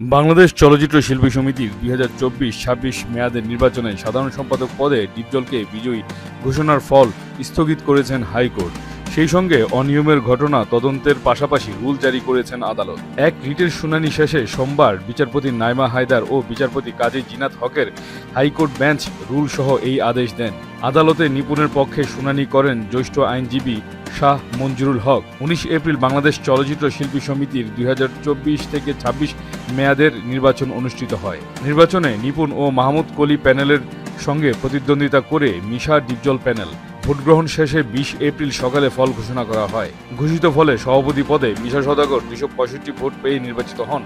বাংলাদেশ চলচ্চিত্র শিল্পী সমিতি দুই হাজার চব্বিশ ছাব্বিশ মেয়াদের নির্বাচনে সাধারণ সম্পাদক পদে ডিপজলকে বিজয়ী ঘোষণার ফল স্থগিত করেছেন হাইকোর্ট। সেই সঙ্গে অনিয়মের ঘটনা তদন্তের পাশাপাশি রুল জারি করেছেন আদালত। এক রিটের শুনানি শেষে সোমবার বিচারপতি নাইমা হায়দার ও বিচারপতি কাজী জিনাত হকের হাইকোর্ট বেঞ্চ রুল সহ এই আদেশ দেন। আদালতে নিপুণের পক্ষে শুনানি করেন জ্যেষ্ঠ আইনজীবী শাহ মঞ্জুরুল হক। উনিশ এপ্রিল বাংলাদেশ চলচ্চিত্র শিল্পী সমিতির দুই হাজার চব্বিশ থেকে ২৬ মেয়াদের নির্বাচন অনুষ্ঠিত হয়। নির্বাচনে নিপুণ ও মাহমুদ কলি প্যানেলের সঙ্গে প্রতিদ্বন্দ্বিতা করে মিশা ডিপজল প্যানেল। ভোটগ্রহণ শেষে বিশ এপ্রিল সকালে ফল ঘোষণা করা হয়। ঘোষিত ফলে সভাপতি পদে মিশা সদাগর দুশো পঁয়ষট্টি ভোট পেয়ে নির্বাচিত হন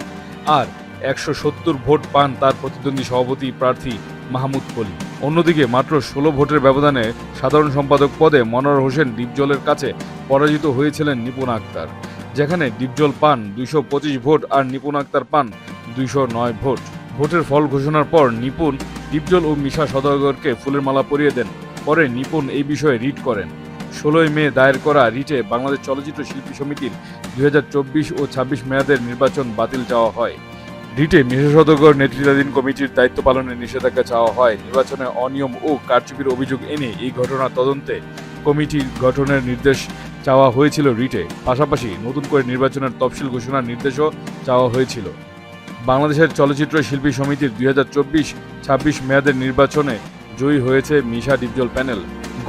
আর একশো সত্তর ভোট পান তার প্রতিদ্বন্দ্বী সভাপতি প্রার্থী মাহমুদ কলি। অন্যদিকে মাত্র ষোলো ভোটের ব্যবধানে সাধারণ সম্পাদক পদে মনোয়ার হোসেন ডিপজলের কাছে পরাজিত হয়েছিলেন নিপুণ আক্তার, যেখানে ডিপজল পান দুইশো পঁচিশ ভোট আর নিপুণ আক্তার পান দুইশো নয় ভোট। ভোটের ফল ঘোষণার পর নিপুণ, ডিপজল ও মিশা সদাগরকে ফুলের মালা পরিয়ে দেন পরে নিপুণ এই বিষয়ে রিট করেন। ষোলোই মে দায়ের করা রিটে বাংলাদেশ চলচ্চিত্র শিল্পী সমিতির দুই হাজার চব্বিশ ও ছাব্বিশ মেয়াদের নির্বাচন বাতিল চাওয়া হয়। রিটে মিশা নেতৃত্বাধীন কমিটির দায়িত্ব পালনের নিষেধাজ্ঞা চাওয়া হয়। নির্বাচনে অনিয়ম ও কারচুপির অভিযোগ এনে এই ঘটনা তদন্তে কমিটি গঠনের নির্দেশ চাওয়া হয়েছিল রিটে। পাশাপাশি নতুন করে নির্বাচনের তফসিল ঘোষণার নির্দেশও চাওয়া হয়েছিল। বাংলাদেশের চলচ্চিত্র শিল্পী সমিতির দুই হাজার চব্বিশ মেয়াদের নির্বাচনে জয়ী হয়েছে মিশা ডিপজল প্যানেল।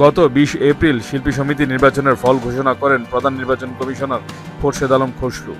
গত বিশ এপ্রিল শিল্পী সমিতি নির্বাচনের ফল ঘোষণা করেন প্রধান নির্বাচন কমিশনার খোরশেদ আলম খসরু।